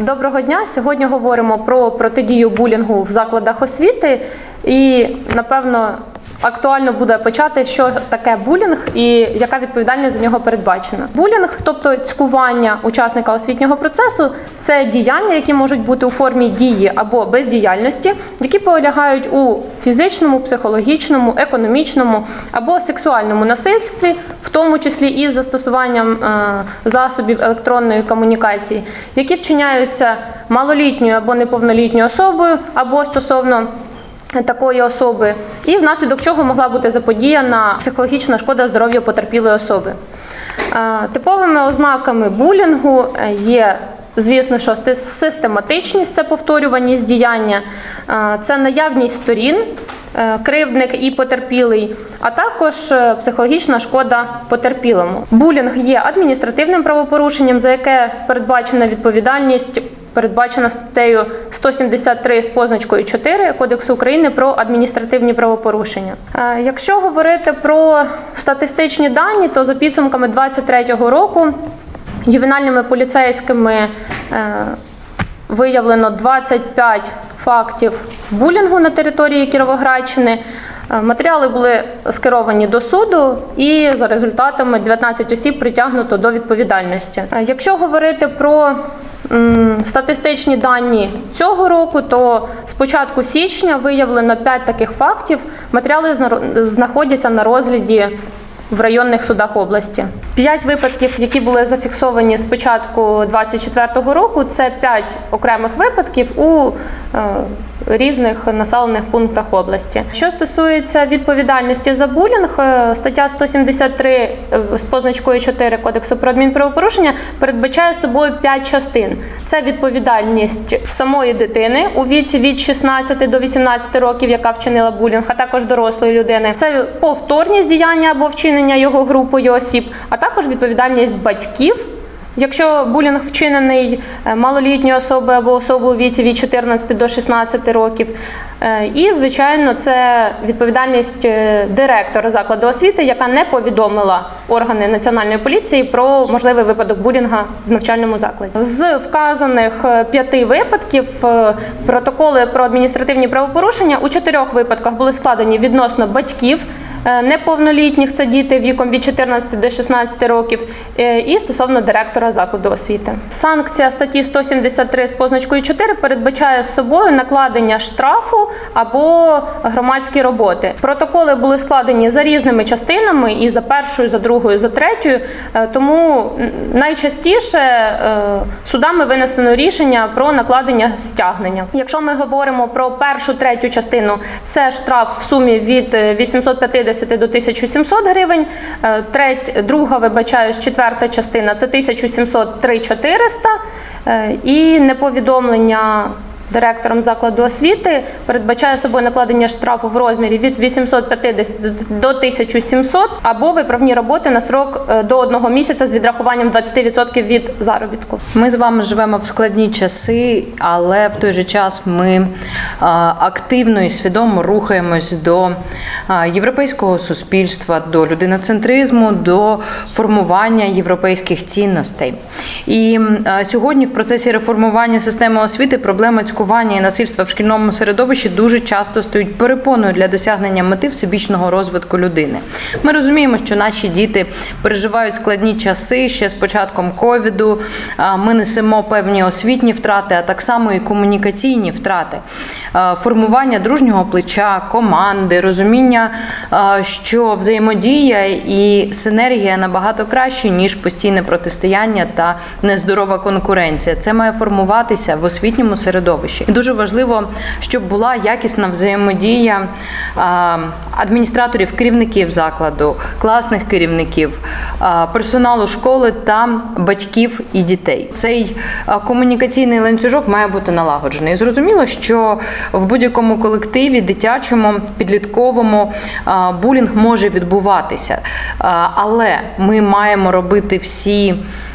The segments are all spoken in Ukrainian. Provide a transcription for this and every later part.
Доброго дня. Сьогодні говоримо про протидію булінгу в закладах освіти. І напевно актуально буде почати, що таке булінг і яка відповідальність за нього передбачена. Булінг, тобто цькування учасника освітнього процесу, це діяння, які можуть бути у формі дії або бездіяльності, які полягають у фізичному, психологічному, економічному або сексуальному насильстві, в тому числі із застосуванням е, засобів електронної комунікації, які вчиняються малолітньою або неповнолітньою особою, або стосовно такої особи, і внаслідок чого могла бути заподіяна психологічна шкода здоров'ю потерпілої особи. Типовими ознаками булінгу е, є. Звісно, що систематичність це повторюваність діяння, це наявність сторін, е, кривдник і потерпілий, а також е, психологічна шкода потерпілому. Булінг є адміністративним правопорушенням, за яке передбачена відповідальність. Передбачена статтею 173 з позначкою 4 Кодексу України про адміністративні правопорушення. Е, Якщо говорити про статистичні дані, то за підсумками 2023 року ювенальними поліцейськими е, виявлено 25 фактів булінгу на території Кіровоградщини. Е, Матеріали були скеровані до суду, і за результатами 19 осіб притягнуто до відповідальності. Е, Якщо говорити про статистичні дані цього року, то з початку січня виявлено 5 таких фактів. Матеріали зна- знаходяться на розгляді в районних судах області. П'ять випадків, які були зафіксовані з початку 2024 року, це п'ять окремих випадків у е, різних населених пунктах області. Що стосується відповідальності за булінг, е, стаття 173 е, з позначкою 4 Кодексу про адмінправопорушення передбачає собою п'ять частин. Це відповідальність самої дитини у віці від 16 до 18 років, яка вчинила булінг, а також дорослої людини. Це повторність діяння або вчинення його групою осіб, а також відповідальність батьків. Якщо булінг вчинений е, малолітньою особою або особою у віці від 14 до 16 років, Е, і звичайно, це відповідальність е, директора закладу освіти, яка не повідомила органи національної поліції про можливий випадок булінга в навчальному закладі. З вказаних п'яти випадків протоколи про адміністративні правопорушення у чотирьох випадках були складені відносно батьків. Е, неповнолітніх це діти віком від 14 до 16 років, е, і стосовно директора закладу освіти. Санкція статті 173 з позначкою 4 передбачає з собою накладення штрафу або громадські роботи. Протоколи були складені за різними частинами і за першою, за другою, за третьою. Е, тому найчастіше судами винесено рішення про накладення стягнення. Якщо ми говоримо про першу третю частину, це штраф в сумі від 850 750 до 1700 гривень. Е, треть, друга, вибачаюсь, четверта частина це 1700-3400 е, і неповідомлення Директором закладу освіти передбачає собою накладення штрафу в розмірі від 850 до 1700 або виправні роботи на срок е, до одного місяця з відрахуванням 20% від заробітку. Ми з вами живемо в складні часи, але в той же час ми активно і свідомо рухаємось до європейського суспільства, до людиноцентризму, до формування європейських цінностей. І сьогодні в процесі реформування системи освіти проблема цькування і насильства в шкільному середовищі дуже часто стають перепоною для досягнення мети всебічного розвитку людини. Ми розуміємо, що наші діти переживають складні часи ще з початком ковіду. Ми несемо певні освітні втрати, а так само і комунікаційні втрати. Формування дружнього плеча, команди, розуміння, що взаємодія і синергія набагато краще, ніж постійне протистояння та нездорова конкуренція. Це має формуватися в освітньому середовищі. І дуже важливо, щоб була якісна взаємодія адміністраторів, керівників закладу, класних керівників, персоналу школи та батьків і дітей. Цей комунікаційний ланцюжок має бути налагоджений. І Зрозуміло, що в будь-якому колективі, дитячому, підлітковому булінг може відбуватися, але ми маємо робити всі.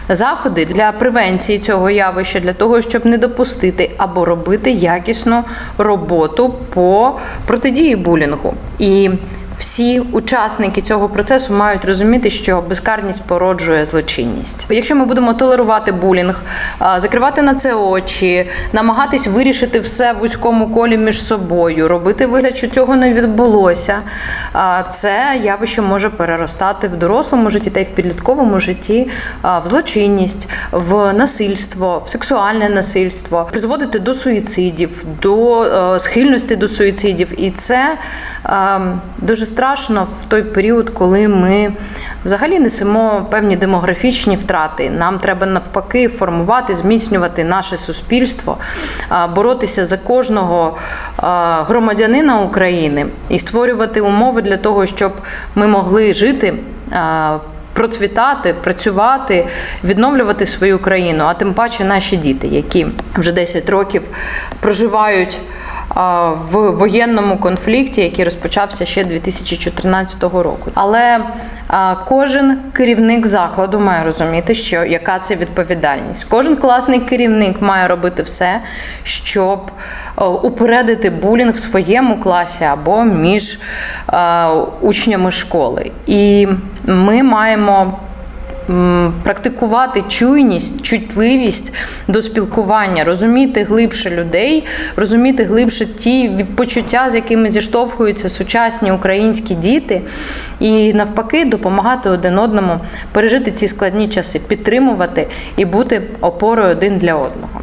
Заходи для превенції цього явища, для того, щоб не допустити або робити якісну роботу по протидії булінгу. І всі учасники цього процесу мають розуміти, що безкарність породжує злочинність. Якщо ми будемо толерувати булінг, закривати на це очі, намагатись вирішити все в вузькому колі між собою, робити вигляд, що цього не відбулося, це явище може переростати в дорослому житті та й в підлітковому житті в злочинність, в насильство, в сексуальне насильство, призводити до суїцидів, до е, схильності до суїцидів. І це е, дуже страшно в той період, коли ми взагалі несемо певні демографічні втрати. Нам треба навпаки формувати, зміцнювати наше суспільство, боротися за кожного громадянина України і створювати умови для того, щоб ми могли жити. Процвітати, працювати, відновлювати свою країну, а тим паче наші діти, які вже 10 років проживають в воєнному конфлікті, який розпочався ще 2014 року. Але кожен керівник закладу має розуміти, що яка це відповідальність. Кожен класний керівник має робити все, щоб упередити булінг в своєму класі або між учнями школи. І ми маємо практикувати чуйність, чутливість до спілкування, розуміти глибше людей, розуміти глибше ті почуття, з якими зіштовхуються сучасні українські діти, і навпаки допомагати один одному пережити ці складні часи, підтримувати і бути опорою один для одного.